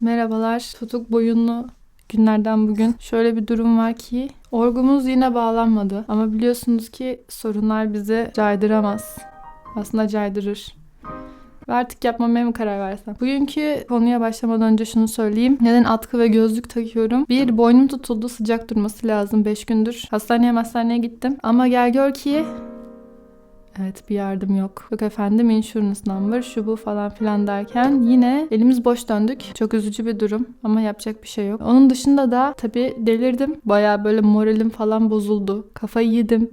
Merhabalar. Tutuk boyunlu günlerden bugün. Şöyle bir durum var ki orgumuz yine bağlanmadı. Ama biliyorsunuz ki sorunlar bizi caydıramaz. Aslında caydırır. Ve artık yapmamaya mı karar versem? Bugünkü konuya başlamadan önce şunu söyleyeyim. Neden atkı ve gözlük takıyorum? Bir, boynum tutuldu. Sıcak durması lazım 5 gündür. Hastaneye hastaneye gittim. Ama gel gör ki Evet bir yardım yok. Yok efendim insurance number şu bu falan filan derken yine elimiz boş döndük. Çok üzücü bir durum ama yapacak bir şey yok. Onun dışında da tabii delirdim. Baya böyle moralim falan bozuldu. Kafayı yedim.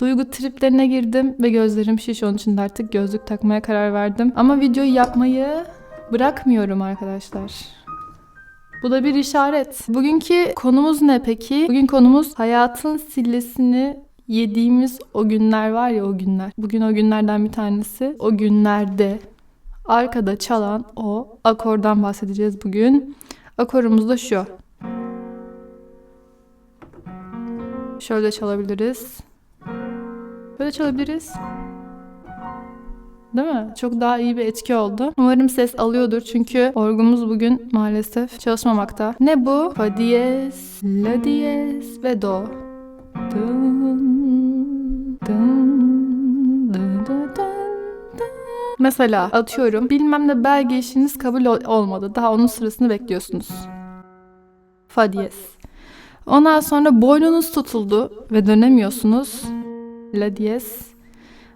Duygu triplerine girdim ve gözlerim şiş onun için de artık gözlük takmaya karar verdim. Ama videoyu yapmayı bırakmıyorum arkadaşlar. Bu da bir işaret. Bugünkü konumuz ne peki? Bugün konumuz hayatın sillesini yediğimiz o günler var ya o günler. Bugün o günlerden bir tanesi. O günlerde arkada çalan o akordan bahsedeceğiz bugün. Akorumuz da şu. Şöyle çalabiliriz. Böyle çalabiliriz. Değil mi? Çok daha iyi bir etki oldu. Umarım ses alıyordur çünkü orgumuz bugün maalesef çalışmamakta. Ne bu? Fa diyez, la diyez ve do. Dın, Mesela atıyorum bilmem ne belge işiniz kabul ol- olmadı. Daha onun sırasını bekliyorsunuz. Fa diyez. Ondan sonra boynunuz tutuldu ve dönemiyorsunuz. La.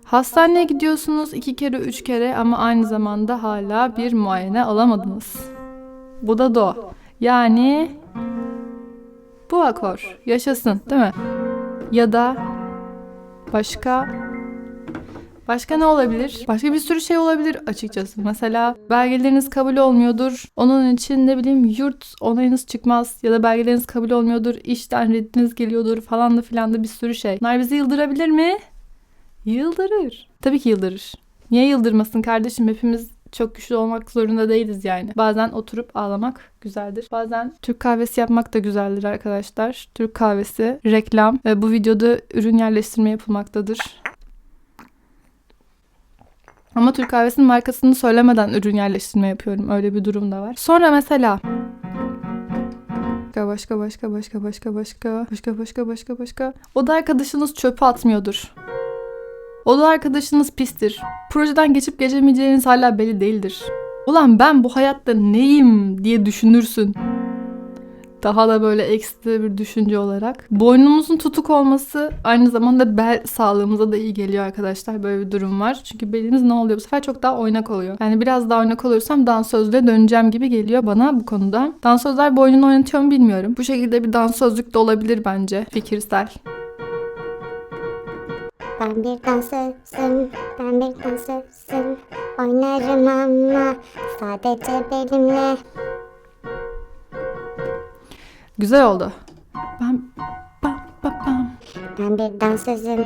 Hastaneye gidiyorsunuz iki kere üç kere ama aynı zamanda hala bir muayene alamadınız. Bu da do. Yani bu akor. Yaşasın değil mi? Ya da başka Başka ne olabilir? Başka bir sürü şey olabilir açıkçası. Mesela belgeleriniz kabul olmuyordur. Onun için ne bileyim yurt onayınız çıkmaz. Ya da belgeleriniz kabul olmuyordur. İşten reddiniz geliyordur falan da filan da bir sürü şey. Bunlar bizi yıldırabilir mi? Yıldırır. Tabii ki yıldırır. Niye yıldırmasın kardeşim? Hepimiz çok güçlü olmak zorunda değiliz yani. Bazen oturup ağlamak güzeldir. Bazen Türk kahvesi yapmak da güzeldir arkadaşlar. Türk kahvesi, reklam ve bu videoda ürün yerleştirme yapılmaktadır. Ama Türk kahvesinin markasını söylemeden ürün yerleştirme yapıyorum. Öyle bir durum da var. Sonra mesela başka başka başka başka başka başka başka başka başka başka oda arkadaşınız çöpe atmıyordur. Oda arkadaşınız pistir. Projeden geçip geçemeyeceğiniz hala belli değildir. Ulan ben bu hayatta neyim diye düşünürsün. Daha da böyle ekstra bir düşünce olarak. Boynumuzun tutuk olması aynı zamanda bel sağlığımıza da iyi geliyor arkadaşlar. Böyle bir durum var. Çünkü belimiz ne oluyor? Bu sefer çok daha oynak oluyor. Yani biraz daha oynak olursam dansözlüğe döneceğim gibi geliyor bana bu konuda. Dansözler boynunu oynatıyor mu bilmiyorum. Bu şekilde bir dansözlük de olabilir bence. Fikirsel. Ben bir dansözüm, ben bir dansözüm Oynarım ama sadece benimle Güzel oldu. Ben... Bam, bam, bam. Ben bir dansözüm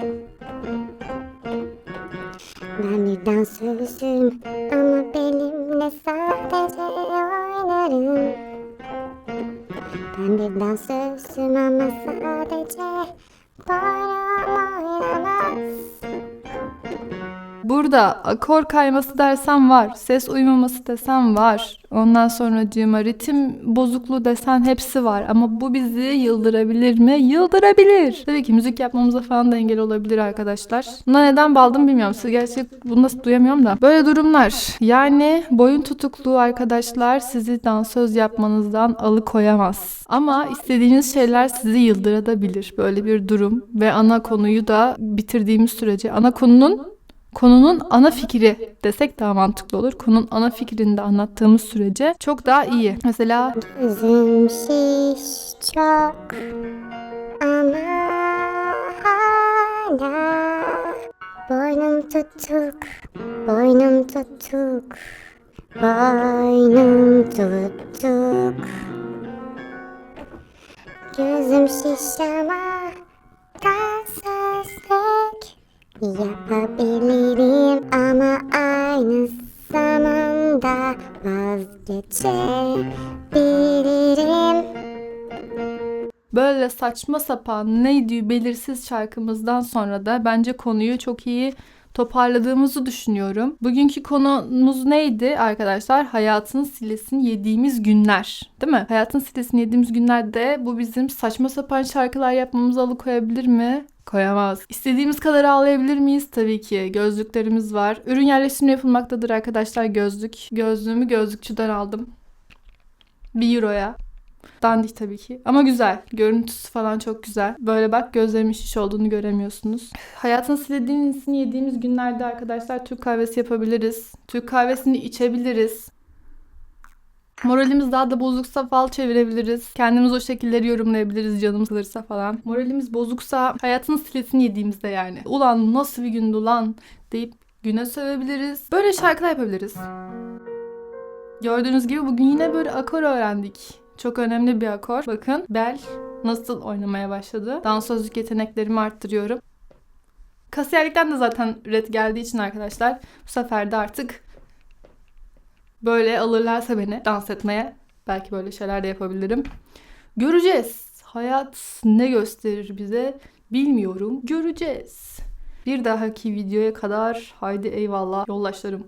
Ben bir dansözüm Ama benimle sadece oynarım Ben bir dansözüm ama sadece みんな Burada akor kayması dersem var. Ses uymaması desem var. Ondan sonra ritim bozukluğu desen hepsi var. Ama bu bizi yıldırabilir mi? Yıldırabilir. Tabii ki müzik yapmamıza falan da engel olabilir arkadaşlar. Buna neden baldım bilmiyorum. Siz gerçi bunu nasıl duyamıyorum da. Böyle durumlar. Yani boyun tutukluğu arkadaşlar sizi dansöz yapmanızdan alıkoyamaz. Ama istediğiniz şeyler sizi yıldırabilir. Böyle bir durum. Ve ana konuyu da bitirdiğimiz sürece ana konunun konunun ana fikri desek daha mantıklı olur. Konunun ana fikrini de anlattığımız sürece çok daha iyi. Mesela şiş çok ama hala Boynum tutuk, boynum tutuk, boynum tutuk Gözüm şiş yapabilirim ama aynı zamanda vazgeçebilirim. böyle saçma sapan neydi belirsiz şarkımızdan sonra da bence konuyu çok iyi toparladığımızı düşünüyorum. Bugünkü konumuz neydi arkadaşlar? Hayatın silesini yediğimiz günler. Değil mi? Hayatın silesini yediğimiz günlerde bu bizim saçma sapan şarkılar yapmamızı alıkoyabilir mi? Koyamaz. İstediğimiz kadar ağlayabilir miyiz? Tabii ki. Gözlüklerimiz var. Ürün yerleştirme yapılmaktadır arkadaşlar gözlük. Gözlüğümü gözlükçüden aldım. 1 euroya. Dandik tabii ki. Ama güzel. Görüntüsü falan çok güzel. Böyle bak gözlerimin şiş olduğunu göremiyorsunuz. Hayatın silediğini yediğimiz günlerde arkadaşlar Türk kahvesi yapabiliriz. Türk kahvesini içebiliriz. Moralimiz daha da bozuksa fal çevirebiliriz. Kendimiz o şekilleri yorumlayabiliriz canımız sıkılırsa falan. Moralimiz bozuksa hayatın silesini yediğimizde yani. Ulan nasıl bir gündü lan deyip güne sövebiliriz. Böyle şarkılar yapabiliriz. Gördüğünüz gibi bugün yine böyle akor öğrendik. Çok önemli bir akor. Bakın bel nasıl oynamaya başladı. Dansözlük yeteneklerimi arttırıyorum. Kasiyerlikten de zaten red geldiği için arkadaşlar bu sefer de artık böyle alırlarsa beni dans etmeye belki böyle şeyler de yapabilirim. Göreceğiz. Hayat ne gösterir bize bilmiyorum. Göreceğiz. Bir dahaki videoya kadar haydi eyvallah yoldaşlarım.